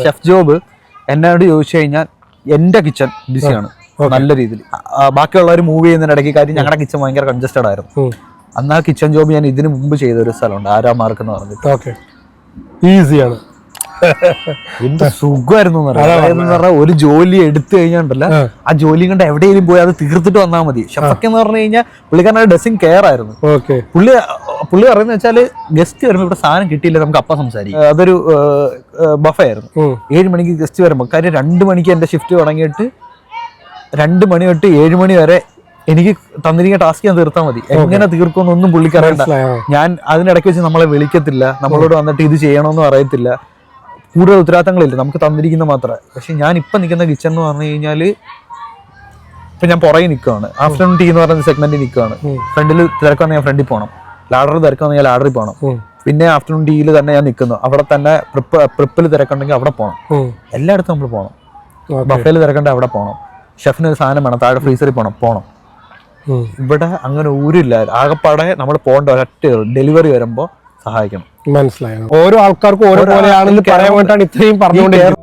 Chef job എന്നോട് ചോദിച്ചു കഴിഞ്ഞാൽ എന്റെ കിച്ചൺ ബിസിയാണ് നല്ല രീതിയിൽ. ബാക്കിയുള്ളവർ മൂവ് ചെയ്യുന്നതിനിടയ്ക്ക് കാര്യം ഞങ്ങളുടെ കിച്ചൺ ഭയങ്കര കൺജസ്റ്റഡ് ആയിരുന്നു. അന്ന് ആ കിച്ചൺ ജോബ് ഞാൻ ഇതിനു മുമ്പ് ചെയ്ത ഒരു സ്ഥലമുണ്ട് ആരാ മാർക്ക് എന്ന് പറഞ്ഞിട്ട് ഈസിയാണ് എന്ത് സുഖമായിരുന്നു പറഞ്ഞാൽ ഒരു ജോലി എടുത്തു കഴിഞ്ഞാണ്ടല്ല ആ. ജോലിയും കണ്ട് എവിടെയെങ്കിലും പോയി അത് തീർത്തിട്ട് വന്നാൽ മതി. ഷെഫൊക്കെ എന്ന് പറഞ്ഞു കഴിഞ്ഞാൽ പുള്ളിക്കാരൻ ഡ്രസ്സിങ് കെയർ ആയിരുന്നു. പുള്ളി പുള്ളി പറയുന്നത് വെച്ചാൽ ഗസ്റ്റ് വരുമ്പോൾ ഇവിടെ സാധനം കിട്ടിയില്ല നമുക്ക് അപ്പ സംസാരിക്കും. അതൊരു ബഫ ആയിരുന്നു. ഏഴ് മണിക്ക് ഗസ്റ്റ് വരുമ്പോൾ കാര്യം രണ്ട് മണിക്ക് എന്റെ ഷിഫ്റ്റ് തുടങ്ങിയിട്ട് രണ്ട് മണി തൊട്ട് ഏഴ് മണി വരെ എനിക്ക് തന്നിരിക്കുന്ന ടാസ്ക് ഞാൻ തീർത്താൽ മതി. എങ്ങനെ തീർക്കുമെന്നൊന്നും പുള്ളിക്കറിയണ്ട ഞാൻ അതിനിടയ്ക്ക് വെച്ച് നമ്മളെ വിളിക്കത്തില്ല. നമ്മളോട് വന്നിട്ട് ഇത് ചെയ്യണമെന്ന് അറിയത്തില്ല. കൂടുതൽ ഉത്തരവാദിത്തങ്ങളില്ല. നമുക്ക് തന്നിരിക്കുന്ന മാത്രമേ പക്ഷെ ഞാൻ ഇപ്പം നിൽക്കുന്ന കിച്ചൺ എന്ന് പറഞ്ഞു കഴിഞ്ഞാൽ ഇപ്പം ഞാൻ പുറകെ നിൽക്കുകയാണ് ആഫ്റ്റർനൂൺ ടീ എന്ന് പറയുന്ന സെഗ്മെന്റിൽ നിൽക്കുകയാണ്. ഫ്രണ്ടിൽ തിരക്കാന്ന് ഞാൻ ഫ്രണ്ടിൽ പോകണം ലാഡറിൽ തിരക്കാന്ന് ഞാൻ ലാഡറിൽ പോകണം. പിന്നെ ആഫ്റ്റർനൂൺ ടീയിൽ തന്നെ ഞാൻ നിൽക്കുന്നു അവിടെ തന്നെ പ്രിപ്പ് പ്രിപ്പിൽ തിരക്കുണ്ടെങ്കിൽ അവിടെ പോകണം. എല്ലായിടത്തും നമ്മൾ പോകണം ബഫേയിൽ ബഫേൽ തിരക്കണ്ട അവിടെ പോകണം ഷെഫിന് ഒരു സാധനം വേണം താഴെ ഫ്രീസറിൽ പോകണം പോകണം. ഇവിടെ അങ്ങനെ ഊരില്ല. ആകെപ്പാടെ നമ്മൾ പോകേണ്ട ഒരൊറ്റ ഡെലിവറി വരുമ്പോൾ സഹായിക്കണം. മനസ്സിലായോ. ഓരോ ആൾക്കാർക്കും ഓരോ പോലെയാണെന്ന് പറയാൻ വേണ്ടിയിട്ടാണ് ഇത്രയും പറഞ്ഞുകൊണ്ടിരിക്കുന്നത്.